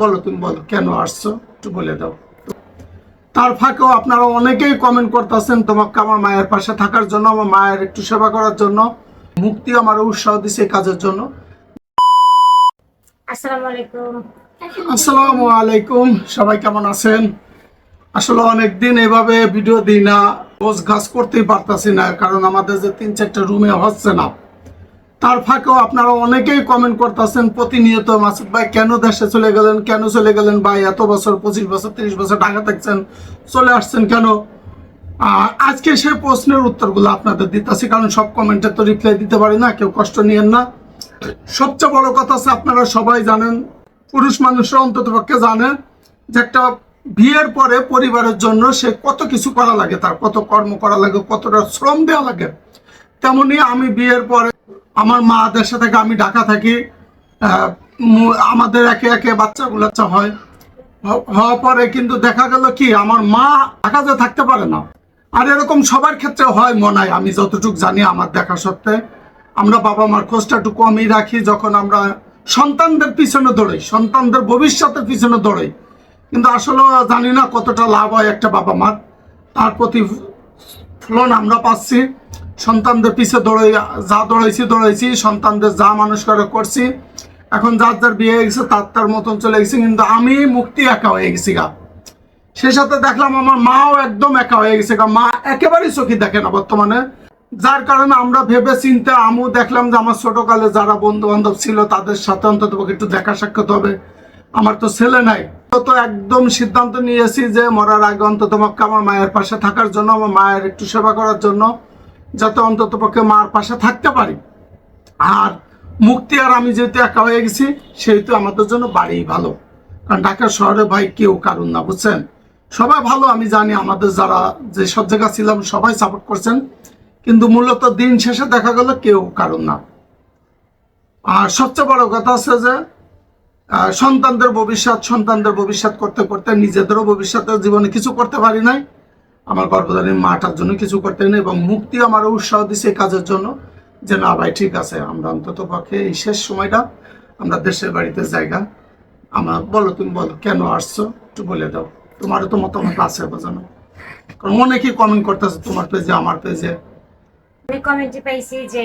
বলো তুমি বলো কেন আসছো? একটু বলে দাও। তার ফাঁকেও আপনারা অনেকেই কমেন্ট করতেছেন তোমাকে আমার মায়ের পাশে থাকার জন্য আমার মায়ের একটু সেবা করার জন্য মুক্তি আমার উৎসাহ দিছে এই কাজের জন্য। আসসালামু আলাইকুম। আসসালামু আলাইকুম সবাই কেমন আছেন? আসলে অনেকদিন এভাবে ভিডিও দিই না গোছ গাছ করতেই পারতাছি না কারণ আমাদের যে তিন চারটা রুমে হচ্ছে না। তার ফাঁকেও আপনারা অনেকেই কমেন্ট করতেছেন, প্রতিনিয়ত মাসুদ ভাই, কেন দেশে চলে গেলেন, কেন চলে গেলেন ভাই? এত বছর, পঁচিশ বছর, তিরিশ বছর ঢাকা থাকছেন, চলে আসছেন কেন? আজকে সেই প্রশ্নের উত্তরগুলো আপনাদের দিতেছি, কারণ সব কমেন্টে তো রিপ্লাই দিতে পারি না, কেউ কষ্ট নিয়েন না। সবচেয়ে বড় কথা আছে আপনারা সবাই জানেন, পুরুষ মানুষরা অন্তত পক্ষে জানে যে একটা বিয়ের পরে পরিবারের জন্য সে কত কিছু করা লাগে, তার কত কর্ম করা লাগে, কতটা শ্রম দেওয়া লাগে। তেমনি আমি বিয়ের পরে আমার মা দেশে থেকে আমি ঢাকা থাকি আমাদের একে একে বাচ্চা হয় হওয়ার পরে কিন্তু দেখা গেল কি, আমার মা ঢাকাতে থাকতে পারে না। আর এরকম সবার ক্ষেত্রে হয় মনে হয়, আমি যতটুকু জানি আমার দেখা সত্ত্বে। আমরা বাবা মার খোঁজটা একটু কমই রাখি যখন আমরা সন্তানদের পিছনে দৌড়াই, সন্তানদের ভবিষ্যতের পিছনে দৌড়াই। কিন্তু আসলে জানি না কতটা লাভ হয় একটা বাবা মার। তার প্রতি ফলন আমরা পাচ্ছি। সন্তানদের পিছে দৌড়াই, যা দৌড়াইছি দৌড়াইছি, সন্তানদের যা মানুষ করে করছি। এখন যার যার বিয়ে হয়ে গেছে, তার তার মতন চলে গেছি, কিন্তু আমি মুক্তি একা হয়ে গেছি গা। সেই সাথে দেখলাম আমার মাও একদম একা হয়ে গেছে গা। মা একেবারেই চোখে দেখে না বর্তমানে। যার কারণে আমরা ভেবে চিন্তে আমু দেখলাম যে আমার ছোটকালে যারা বন্ধু বান্ধব ছিল, তাদের সাথে অন্তত একটু দেখা সাক্ষাৎ হবে। আমার তো ছেলে নাই। তো একদম সিদ্ধান্ত নিয়েছি যে মরার আগে অন্তত আমার মায়ের পাশে থাকার জন্য, আমার মায়ের একটু সেবা করার জন্য। যাতে অন্তত পক্ষে মার পাশে থাকতে পারি। আর মুক্তি আর আমি যেহেতু একা হয়ে গেছি, সেহেতু আমাদের জন্য বাড়িই ভালো। কারণ ঢাকা শহরে ভাই কেউ কারণ না, বুঝছেন? সবাই ভালো, আমি জানি আমাদের যারা যে সব জায়গা ছিলাম, সবাই সাপোর্ট করছেন। কিন্তু মূলত দিন শেষে দেখা গেল কেউ কারণ না। আর সবচেয়ে বড় কথা আছে যে সন্তানদের ভবিষ্যৎ সন্তানদের ভবিষ্যৎ করতে করতে নিজেদেরও ভবিষ্যতের জীবনে কিছু করতে পারি নাই। আমার গর্ভধারী মাটার জন্য কিছু করতে নেই এবং মুক্তি আমার উৎসাহ দিছে কাজের জন্য যে, না ভাই, ঠিক আছে, আমরা অন্তত পক্ষে এই শেষ সময়টা আমরা দেশের বাড়িতে জায়গা। আমার, বলো, তুমি বলো, কেন আসছো? একটু বলে দাও। তোমারও তো মতামত আছে বোঝানো। কারণ অনেকেই কমেন্ট করতেছে তোমার পেজে, আমার পেজে? আমি কমেন্টে পাইছি যে,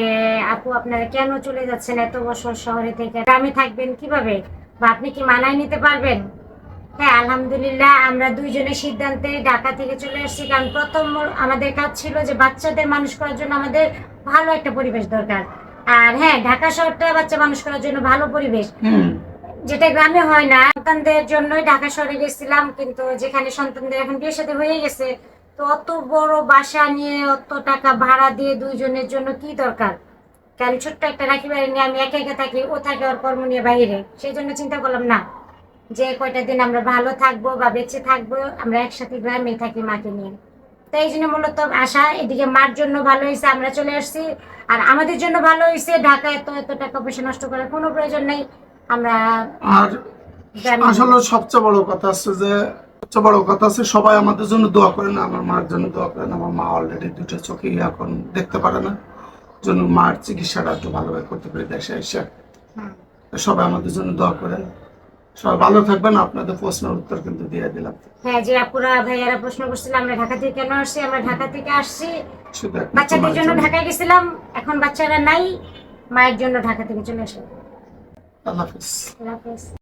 আপু, আপনারা কেন চলে যাচ্ছেন এত বছর শহরে থেকে? গ্রামে থাকবেন কীভাবে? বা আপনি কি মানায় নিতে পারবেন? হ্যাঁ আলহামদুলিল্লাহ আমরা দুইজনের সিদ্ধান্তে ঢাকা থেকে চলে আসছি। কারণ প্রথম আমাদের কাজ ছিল যে বাচ্চাদের মানুষ করার জন্য আমাদের ভালো একটা পরিবেশ দরকার। আর হ্যাঁ ঢাকা শহরটা বাচ্চা মানুষ করার জন্য ভালো পরিবেশ। যেটা গ্রামে হয় না সন্তানদের জন্যই ঢাকা শহরে গেছিলাম কিন্তু যেখানে সন্তানদের এখন বিয়ে সাথে হয়ে গেছে তো অত বড় বাসা নিয়ে অত টাকা ভাড়া দিয়ে দুইজনের জন্য কি দরকার? কারণ ছোট্ট একটা রাখি বাড়ি নিয়ে আমি একা একা থাকি ও থাকে ওর কর্ম নিয়ে বাইরে সেই জন্য চিন্তা করলাম না। যে কয়টা দিন আমরা ভালো থাকব বা বেঁচে থাকব আমরা একসাথে গ্রামে থাকি মাকে নিয়ে। তো এই জন্য মূলত আশা এদিকে মার জন্য ভালো হয়েছে আমরা চলে আসছি। আর আমাদের জন্য ভালো হয়েছে ঢাকায় এত এত টাকা পয়সা নষ্ট করার কোনো প্রয়োজন নেই। আমরা আর আসলে সবচেয়ে বড় কথা আছে যে সবচেয়ে বড় কথা আছে সবাই আমাদের জন্য দোয়া করেন আমার মার জন্য দোয়া করেন। আমার মা অলরেডি দুটো চোখে এখন দেখতে পারে না। জন্য মার চিকিৎসাটা একটু ভালোভাবে করতে পারি দেশে এসে। সবাই আমাদের জন্য দোয়া করেন। সবাই ভালো থাকবেন। আপনাদের প্রশ্নের উত্তর কিন্তু দিয়ে দিলাম। হ্যাঁ যে আপুরা ভাইয়ারা প্রশ্ন করছিল আমরা ঢাকা থেকে কেন আসছি? আমরা ঢাকা থেকে আসছি। বাচ্চাদের জন্য। ঢাকায় গেছিলাম এখন বাচ্চারা নাই মায়ের জন্য ঢাকা থেকে চলে আসে। আল্লাহ হাফিজ। আল্লাহ হাফেজ।